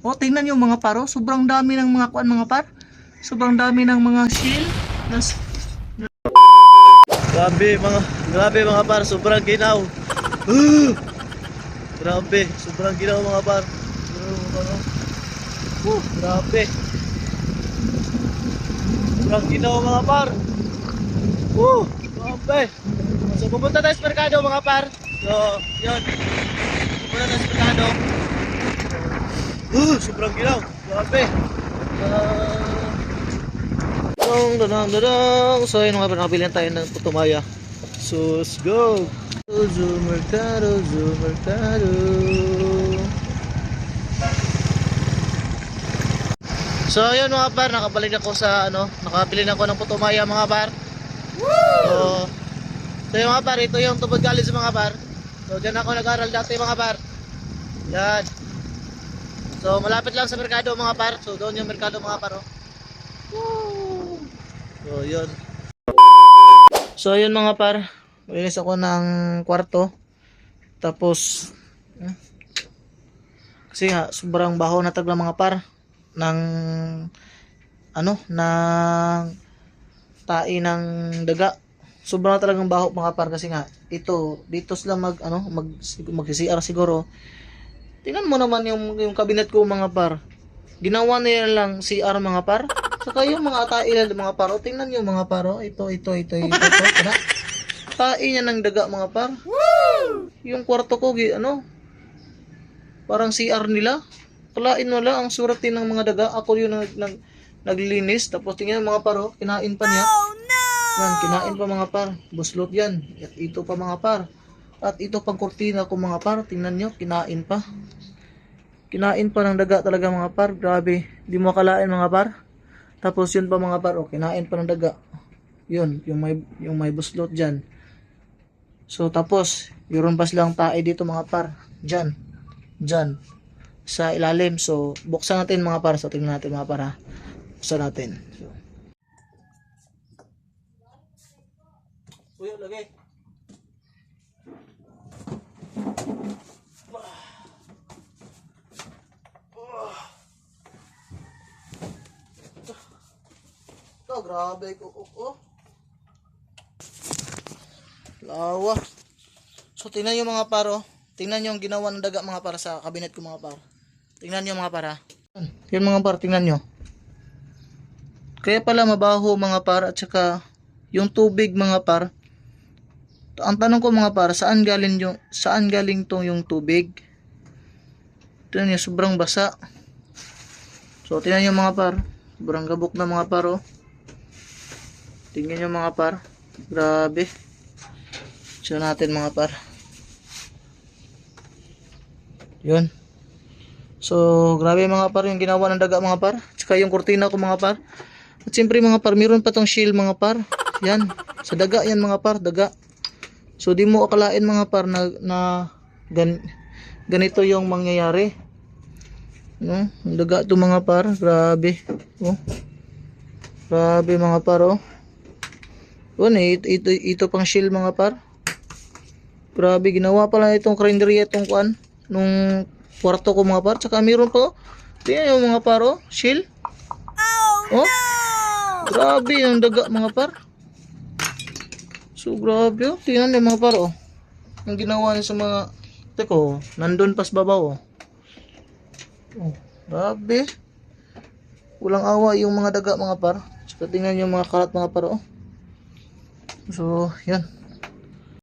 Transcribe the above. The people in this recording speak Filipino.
Oh, tingnan nyo mga paro. Sobrang dami ng mga kuan mga par. Sobrang dami ng mga shield. Nas Grabe mga, grabe mga par, sobrang ginaw. grabe, sobrang ginaw mga par. Uh, grabe. Sobrang ginaw mga par. Uh, grabe. So pupunta tayo sa merkado mga par. So, yun. Pupunta tayo sa merkado. Uh, sobrang ginaw. Grabe. Ah, Dong, dadang, dadang. So, yun mga nakabilihan tayo ng putumaya. So, let's go. Zo Mercado, Zo Mercado. So, yun mga par, nakabalik ako sa ano, nakabili na ako ng putumaya mga par. So, so yung mga par, ito yung tubod galing sa mga par. So, dyan ako nag-aral dati mga par. Yan. So, malapit lang sa merkado mga par. So, doon yung merkado mga par. Oh. Woo! So, yun. So, yun mga par. Malinis ako ng kwarto. Tapos, hmm, kasi nga, sobrang baho na tagla mga par. ng ano, ng tai ng daga. Sobrang talagang baho mga par kasi nga, ito, dito sila mag, ano, mag, mag-CR siguro. Tingnan mo naman yung, yung cabinet ko mga par. Ginawa nila lang CR mga par. Saka yung mga tailan mga paro, tingnan nyo mga paro, ito, ito, ito, ito, ito, ito, Tai niya ng daga mga par. Yung kwarto ko, ano, parang CR nila. Kalain wala ang suratin ng mga daga. Ako yung nag, nag, naglinis. Tapos tingnan mga paro, kinain pa niya. Yan, kinain pa mga par. Buslot yan. At ito pa mga par. At ito pang kurtina ko mga par. Tingnan nyo, kinain pa. Kinain pa ng daga talaga mga par. Grabe. Di mo kalain mga par. Tapos yun pa mga par. Oh, kinain pa ng daga. Yun, yung may, yung may buslot dyan. So tapos, meron pa silang tae dito mga par. Dyan. Dyan. Sa ilalim. So, buksan natin mga par. So, tingnan natin mga par ha. Buksan natin. So. Uyo, lagay. Grabe ko. Oh, oh. Lawa. So, tingnan nyo mga paro. Tingnan nyo yung ginawa ng daga mga para sa kabinet ko mga par. Tingnan nyo mga para. Yan mga par, tingnan nyo. Kaya pala mabaho mga par at saka yung tubig mga par. Ang tanong ko mga par, saan galing yung saan galing tong yung tubig? Tingnan nyo, sobrang basa. So tingnan nyo mga par, sobrang gabok na mga par oh. Tingnan nyo mga par, grabe. Siya natin mga par. Yun. So, grabe mga par yung ginawa ng daga mga par. Tsaka yung kurtina ko mga par. At siyempre mga par, meron pa tong shield mga par. Yan. Sa daga yan mga par, daga. So, di mo akalain mga par na, na gan, ganito yung mangyayari. No? Daga to mga par. Grabe. Oh. Grabe mga par oh. Yun eh, ito, ito, ito pang shield mga par. Grabe, ginawa pala itong karinderya itong kuan nung kwarto ko mga par. Tsaka meron pa oh. Tingnan yung mga par oh. Shield. Oh, Grabe yung daga mga par. So grabe oh. Tingnan yung mga par oh. Ang ginawa niya sa mga Teko, nandun pas babaw oh. Oh, grabe. Walang awa yung mga daga mga par. Saka tingnan yung mga kalat mga par oh. So, yan.